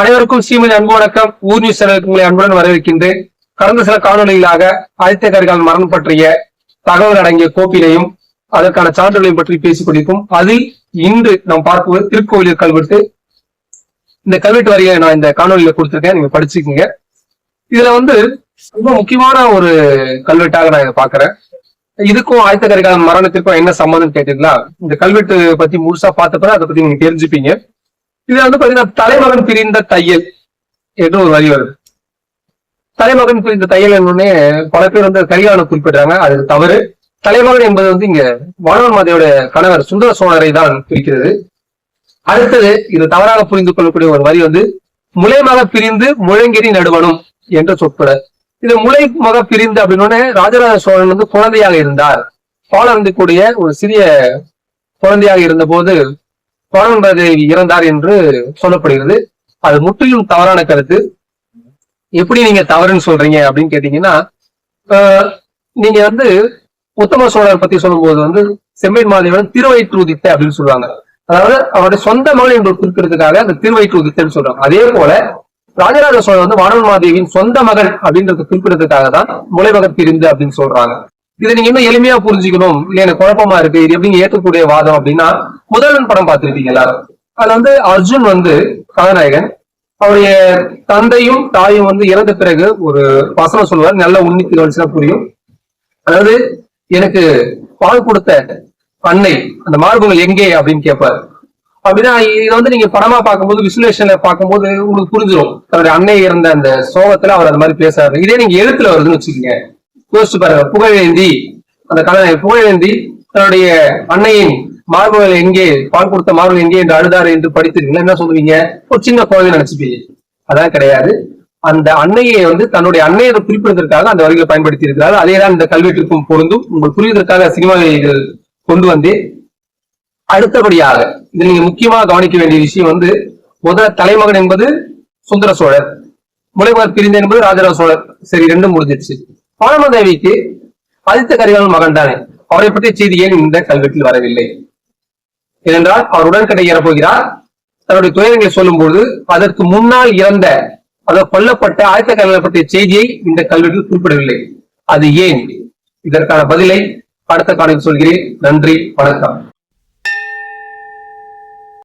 அனைவருக்கும் சீமன் அன்பு வணக்கம். ஊர் நியூஸ் சேனலுக்கு உங்களை அன்புடன் வரவேற்கின்றேன். கடந்த சில காணொலிகளாக ஆதித்ய கரிகால் மரணம் பற்றிய தகவல் அடங்கிய கோப்பினையும் அதற்கான சான்றுகளையும் பற்றி பேசிக் கொண்டிருக்கும் அதில் இன்று நாம் பார்ப்பது திருக்கோவிலூர் கல்வெட்டு. இந்த கல்வெட்டு வரியை நான் இந்த காணொலியில கொடுத்திருக்கேன். நீங்க படிச்சுக்கோங்க. இதுல வந்து ரொம்ப முக்கியமான ஒரு கல்வெட்டாக நான் இதை பாக்குறேன் இதுக்கும் ஆயத்த கரிகாலன் மரணத்திற்கும் என்ன சம்மந்தம் கேட்டீங்களா? இந்த கல்வெட்டு பத்தி முழுசா பார்த்தப்ப அதை பத்தி நீங்க தெரிஞ்சுப்பீங்க. இதுல வந்து பாத்தீங்கன்னா தலைமகன் பிரிந்த தையல் என்று ஒரு வரி வருது. தலைமகன் பிரிந்த தையல் என்னன்னே பல பேர் வந்து கரிகாலனை குறிப்பிடுறாங்க. அது தவறு. தலைமகன் என்பது வந்து இங்க வானவன் மாதையோட கணவர் சுந்தர சோழரை தான் குறிக்கிறது. அடுத்தது இது தவறாக புரிந்து கொள்ளக்கூடிய ஒரு வரி வந்து முளைமக பிரிந்து முழங்கிரி நடுவனும் என்ற சொற்பட. இது முளை மக பிரிந்து அப்படின்னு ராஜராஜ சோழன் வந்து குழந்தையாக இருந்தார். பாலர்ந்திக்கூடிய ஒரு சிறிய குழந்தையாக இருந்த போது தேவி இறந்தார் என்று சொல்லப்படுகிறது. அது முற்றிலும் தவறான கருத்து. எப்படி நீங்க தவறுன்னு சொல்றீங்க அப்படின்னு கேட்டீங்கன்னா நீங்க வந்து உத்தம சோழர் பத்தி சொல்லும்போது வந்து செம்மை மாதேவன் திருவயிற்றுதித்த அப்படின்னு சொல்லுவாங்க. அதாவது அவருடைய சொந்த மகள் என்று குறிப்பிடுறதுக்காக அந்த திருவயிற்றுதித்தன்னு சொல்றாங்க. அதே போல ராஜராஜ சோழன் வந்து வானவன் மாதேவியின் சொந்த மகன் அப்படின்றது குறிப்பிடுறதுக்காக தான் முளைமகன் பிரிந்து அப்படின்னு சொல்றாங்க. இதை நீங்க இன்னும் எளிமையா புரிஞ்சுக்கணும். இல்ல எனக்கு குழப்பமா இருக்கு. இது எப்படி ஏற்கக்கூடிய வாதம் அப்படின்னா முதல்வன் படம் பார்த்திருப்பீங்க எல்லாரும். அதுல வந்து அர்ஜுன் வந்து கதாநாயகன். அவருடைய தந்தையும் தாயும் வந்து இறந்த பிறகு ஒரு வசனம் சொல்லுவார். நல்ல உன்னித்து கவனிச்சா புரியும். அதாவது எனக்கு பால் கொடுத்த அன்னை அந்த மார்புகள் எங்கே அப்படின்னு கேட்பாரு. அப்படின்னா இதை வந்து நீங்க படமா பார்க்கும்போது விசுலேஷன்ல பார்க்கும்போது உங்களுக்கு புரிஞ்சிடும் தன்னுடைய அன்னை இறந்த அந்த சோகத்துல அவர் அந்த மாதிரி பேசாரு இதே நீங்க எழுத்துல வருதுன்னு வச்சுக்கோங்க. யோசிச்சு பாருங்க. புகழேந்தி அந்த கதை புகழேந்தி தன்னுடைய அன்னையின் மார்புகள் எங்கே பால் கொடுத்த மார்புகள் எங்கே என்று அழுதாரு என்று படித்திருக்கீங்களா? என்ன சொல்லுவீங்க? ஒரு சின்ன குழந்தை நினைச்சுப்பீங்க அதான் கிடையாது. அந்த அன்னையை வந்து தன்னுடைய அன்னையை குறிப்பிடுவதற்காக அந்த வரிகளை பயன்படுத்தி இருக்கிறார் அதே தான் இந்த கல்வெட்டிற்கும் பொருந்தும். உங்கள் புரிவதற்காக சினிமாவை கொண்டு வந்து அடுத்தபடியாக இதில் நீங்க முக்கியமா கவனிக்க வேண்டிய விஷயம் வந்து முதல் தலைமகன் என்பது சுந்தர சோழர். முளைவர் பிரிந்த என்பது ராஜராஜ சோழர். சரி ரெண்டும் முடிஞ்சிருச்சு. பாலமதேவிக்கு ஆதித்த கரிகாலன் மகன் அவரை பற்றிய செய்தி ஏன் இந்த கல்வெட்டில் வரவில்லை? ஏனென்றால் அவர் உடன்கட்டை ஏறப்போகிறார் தன்னுடைய துயரங்களை சொல்லும்போது அதற்கு முன்னால் இறந்த அதாவது கொல்லப்பட்ட ஆயத்த கரிகாலனை பற்றிய செய்தியை இந்த கல்வெட்டில் குறிப்பிடவில்லை. அது ஏன்? இதற்கான பதிலை அடுத்த காலையில் சொல்கிறேன். நன்றி வணக்கம்.